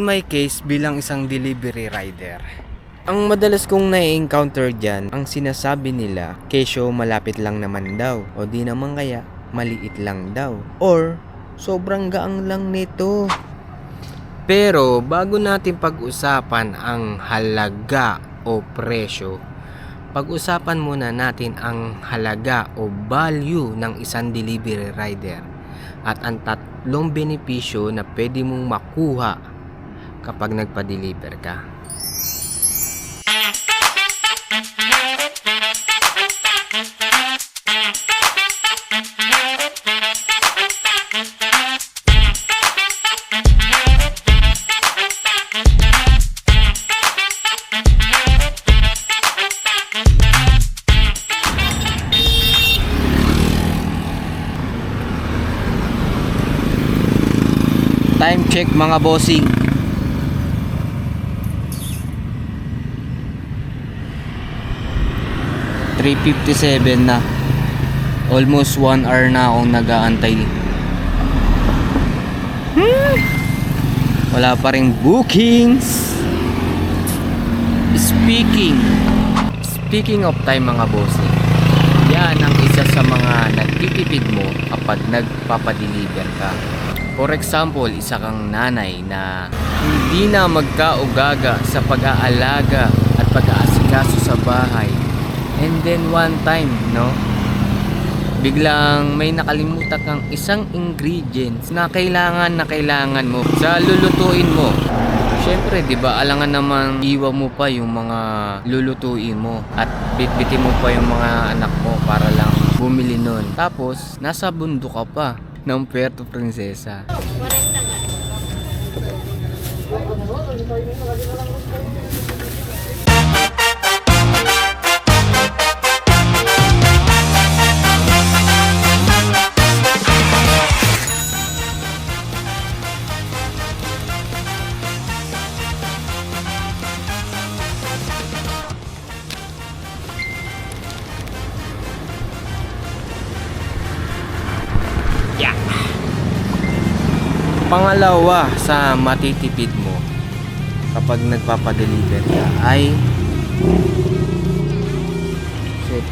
My case, bilang isang delivery rider, ang madalas kong na-encounter dyan, ang sinasabi nila, kesyo malapit lang naman daw, o di naman kaya, maliit lang daw. Or, sobrang gaang lang nito. Pero, bago natin pag-usapan ang halaga o presyo, pag-usapan muna natin ang halaga o value ng isang delivery rider at ang tatlong benepisyo na pwede mong makuha kapag nagpa-deliver ka. Time check mga bossing. ...3.57 na. Almost 1 hour na akong nag-aantay. Hmm. Wala pa rin bookings. Speaking. Speaking of time mga bossing. Yan ang isa sa mga nagtitipid mo kapag nagpapadeliver ka. For example, isa kang nanay na hindi na magkaugaga sa pag-aalaga at pag-aasikaso sa bahay. And then one time, no? Biglang may nakalimutan kang isang ingredients na kailangan na kailangan mo sa lulutuin mo. Siyempre, 'di ba, alangan naman iwan mo pa yung mga lulutuin mo at bitbitin mo pa yung mga anak mo para lang bumili nun. Tapos, nasa bundok ka pa ng Puerto Princesa. Pangalawa sa matitipid mo kapag nagpapadeliver ka ay Shit.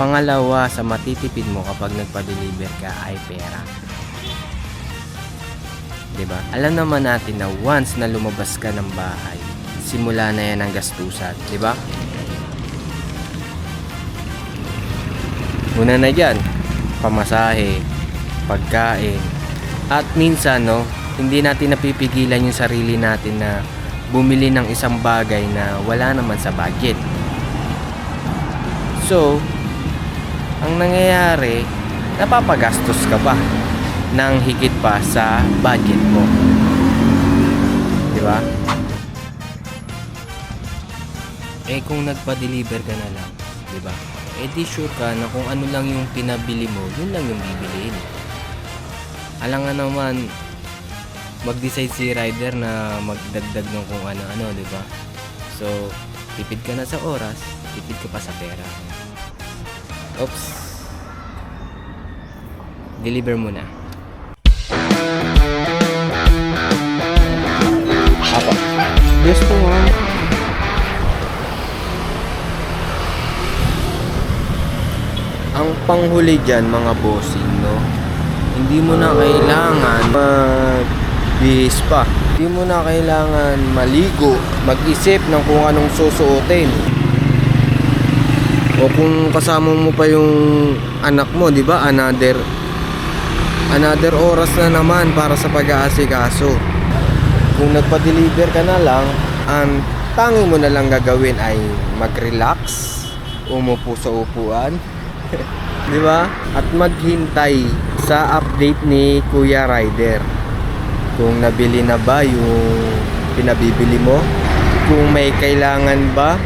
Pangalawa sa matitipid mo kapag nagpa-deliver ka ay pera. 'Di ba? Alam naman natin na once na lumabas ka ng bahay, simula na yan ang gastusan, 'di ba? Una na dyan, pamasahe, pagkain, at minsan, no, hindi natin napipigilan yung sarili natin na bumili ng isang bagay na wala naman sa budget. So, ang nangyayari, napapagastos ka ba ng higit pa sa budget mo? Di ba? Eh kung nagpa-deliver ka na lang, di ba? Eh di sure ka na kung ano lang yung pinabili mo, yun lang yung bibiliin. Alangan naman, mag-decide si rider na magdagdag ng kung ano-ano, di ba? So, tipid ka na sa oras, tipid ka pa sa pera. Oops. Deliver muna. Apa? Gusto mo. Panghuli dyan mga bossing, no? Hindi mo na kailangan magbihis pa. Hindi mo na kailangan maligo, mag-isip ng kung anong susuotin. O kung kasama mo pa yung anak mo, 'di ba? Another another oras na naman para sa pag-aasikaso. Kung nagpa-deliver ka na lang, ang tanging mo na lang gagawin ay mag-relax, umupo sa upuan, 'di ba? At maghintay sa update ni Kuya Rider. Kung nabili na ba yung pinabibili mo, kung may kailangan ba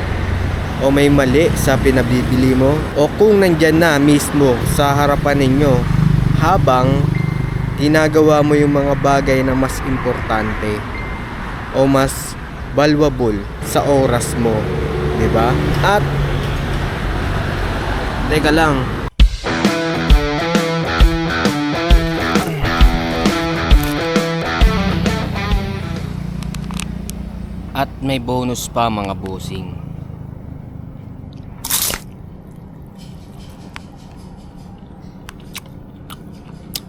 o may mali sa pinabibili mo o kung nandyan na mismo sa harapan ninyo habang ginagawa mo yung mga bagay na mas importante o mas valuable sa oras mo, 'di ba? At Teka lang. At may bonus pa mga bossing.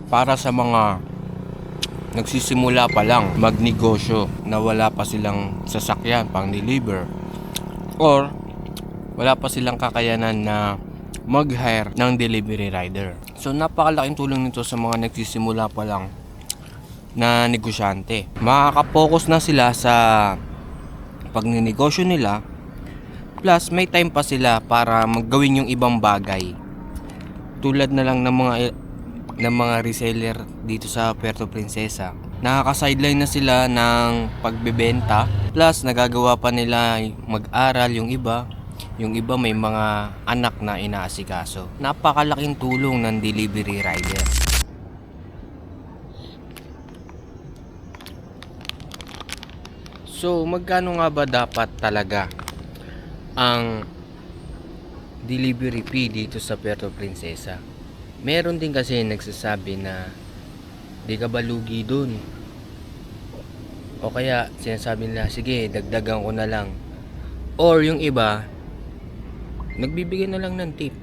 Para sa mga nagsisimula pa lang magnegosyo na wala pa silang sasakyan pang deliver or wala pa silang kakayanan na mag-hire ng delivery rider. So napakalaking tulong nito sa mga nagsisimula pa lang na negosyante. Makaka-focus na sila sa pagninegosyo nila plus may time pa sila para maggawin yung ibang bagay. Tulad na lang ng mga ng mga reseller dito sa Puerto Princesa. Nakaka-sideline na sila ng pagbebenta plus nagagawa pa nila mag-aral yung iba yung iba may mga anak na inaasikaso. Napakalaking tulong ng delivery rider. So, magkano nga ba dapat talaga ang delivery fee dito sa Puerto Princesa? Meron din kasi nagsasabi na di ka ba dun? O kaya sinasabi nila, sige, dagdagan ko na lang. Or yung iba, nagbibigay na lang ng tip.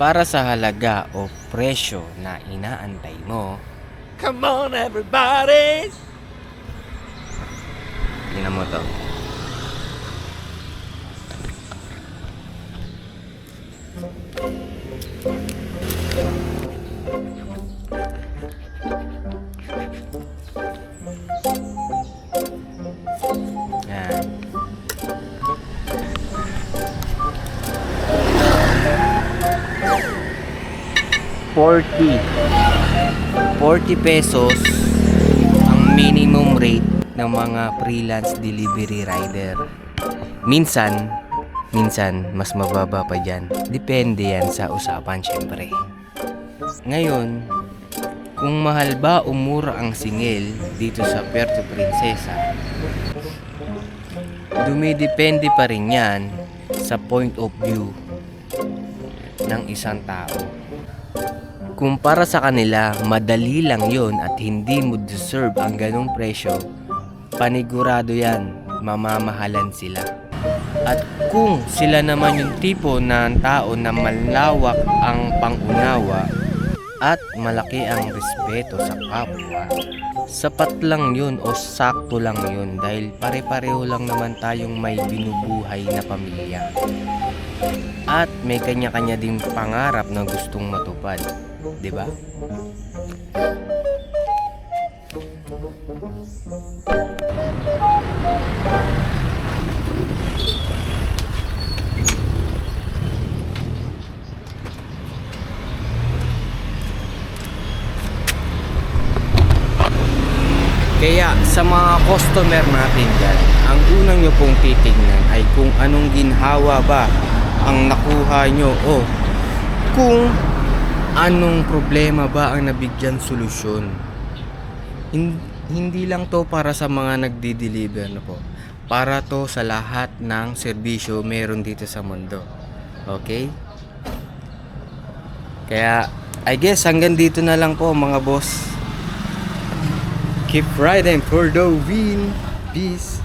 Para sa halaga o presyo na inaantay mo, Come on, everybody! tingnan mo to. 40 40 pesos ang minimum rate ng mga freelance delivery rider. Minsan minsan mas mababa pa dyan. Depende yan sa usapan syempre. Ngayon kung mahal ba o mura ang singil dito sa Puerto Princesa dumidepende pa rin yan sa point of view ng isang tao. Kung para sa kanila, madali lang yon at hindi mo deserve ang ganong presyo, panigurado yan, mamamahalan sila. At kung sila naman yung tipo ng tao na malawak ang pangunawa at malaki ang respeto sa kapwa, sapat lang yun o sakto lang yun dahil pare-pareho lang naman tayong may binubuhay na pamilya. At may kanya-kanya ding pangarap na gustong matupad. 'di ba? Kaya sa mga customer natin dyan, ang unang nyo pong titignan ay kung anong ginhawa ba ang nakuha nyo o kung anong problema ba ang nabigyan solusyon. Hin- hindi lang to para sa mga nagdi-deliver na po. Para to sa lahat ng serbisyo meron dito sa mundo. Okay? Kaya, I guess hanggang dito na lang po mga boss. Keep riding for the win. Peace.